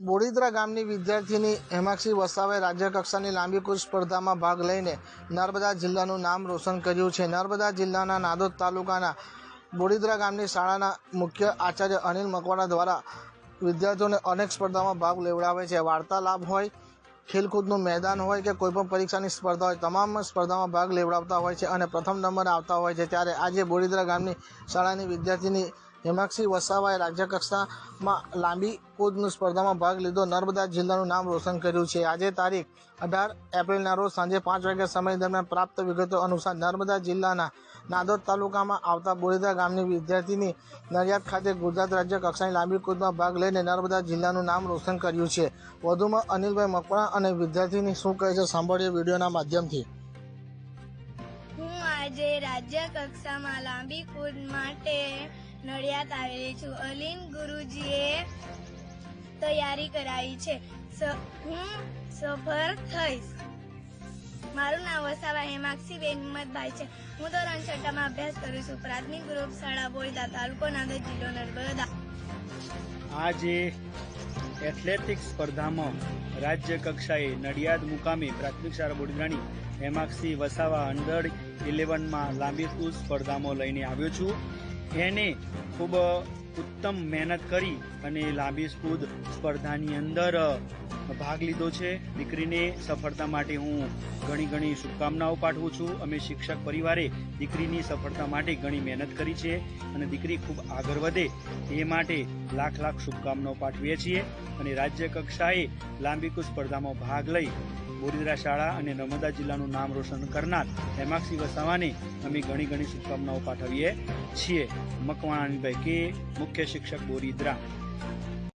બોડીદરા ગામની વિદ્યાર્થીની હેમાક્ષી વસાવે રાજ્યકક્ષાની લાંબી કુદ સ્પર્ધામાં ભાગ લઈને નર્મદા જિલ્લાનું નામ રોશન કર્યું છે. નર્મદા જિલ્લાના નાદોદ તાલુકાના બોડીદરા ગામની શાળાના મુખ્ય આચાર્ય અનિલ મકવાણા દ્વારા વિદ્યાર્થીઓને અનેક સ્પર્ધામાં ભાગ લેવડાવે છે. વાર્તાલાપ હોય, ખેલકૂદનું મેદાન હોય કે કોઈપણ પરીક્ષાની સ્પર્ધા હોય, તમામ સ્પર્ધામાં ભાગ લેવડાવતા હોય છે અને પ્રથમ નંબર આવતા હોય છે. ત્યારે આજે બોડીદરા ગામની શાળાની વિદ્યાર્થીની હેમાક્ષી વસાવાએ રાજ્યકક્ષામાં લાંબી કૂદની સ્પર્ધામાં ભાગ લીધો. નર્મદા જિલ્લાનું નામ રોશન કર્યું છે. આજે તારીખ અઢાર એપ્રિલના રોજ સાંજે પાંચ વાગ્યા સમય દરમિયાન પ્રાપ્ત વિગતો અનુસાર નર્મદા જિલ્લાના નાદોદ તાલુકામાં આવતા બોરીદા ગામની વિદ્યાર્થીની નડિયાદ ખાતે ગુજરાત રાજ્ય કક્ષાની લાંબી કૂદમાં ભાગ લઈને નર્મદા જિલ્લાનું નામ રોશન કર્યું છે. વધુમાં અનિલભાઈ મકવાણા અને વિદ્યાર્થીની શું કહે છે સાંભળીએ વિડીયોના માધ્યમથી. હું આજે રાજ્ય કક્ષામાં લાંબી કૂદ માટે નડિયાદ આવેલી છું. અલીન ગુરુજીએ તૈયારી કરાવી છે. હું સફળ થઈશ. મારું નામ વસાવા હેમાક્ષીબેન હિંમતભાઈ છે. હું ધોરણ છઠ્ઠામાં અભ્યાસ કરું છું. પ્રાથમિક ગ્રુપ શાળા બોયદા તાલુકો નાંદેડ જિલ્લો નર્મદા. આજે એથ્લેટિક સ્પર્ધામાં રાજ્ય કક્ષાએ નડિયાદ મુકામે પ્રાથમિક શાળા બોડીદ્રાની હેમાક્ષી વસાવા અંડર ઇલેવનમાં લાંબી કૂદ સ્પર્ધામાં લઈને આવ્યો છું. એને ખૂબ ઉત્તમ મહેનત કરી અને લાંબી કૂદ સ્પર્ધાની અંદર ભાગ લીધો છે. દીકરીને સફળતા માટે હું ઘણી ઘણી શુભકામનાઓ પાઠવું છું. અમે શિક્ષક પરિવારે દીકરીની સફળતા માટે ઘણી મહેનત કરી છે અને દીકરી ખૂબ આગળ વધે એ માટે લાખ લાખ શુભકામનાઓ પાઠવીએ છીએ. અને રાજ્ય કક્ષાએ લાંબી કૂદ સ્પર્ધામાં ભાગ લઈ બોરીદરા શાળા અને નર્મદા જિલ્લાનું નામ રોશન કરનાર હેમાક્ષી વસાવાને અમે ઘણી ઘણી શુભકામનાઓ પાઠવીએ છીએ. મકવાણાની ભાઈ કે મુખ્ય શિક્ષક બોરીદરા